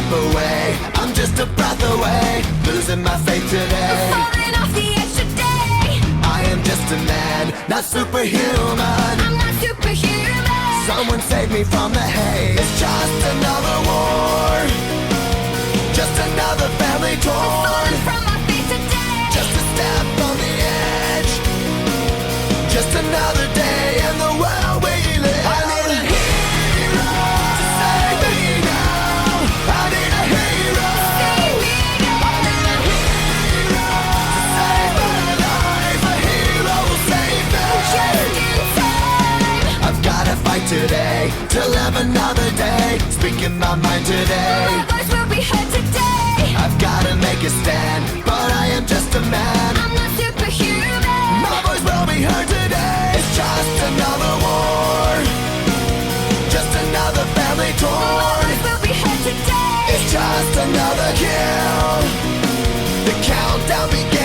step away. I'm just a breath away. Losing my faith today. I'm Falling off the edge today. I am just a man, not superhuman. I'm not superhuman. Someone save me from the haze. It's just another war. another day. Speaking my mind today. My voice will be heard today. I've gotta make a stand But I am just a man. I'm not superhuman. My voice will be heard today. It's just another war. Just another family torn My voice will be heard today. It's just another kill. The countdown begins.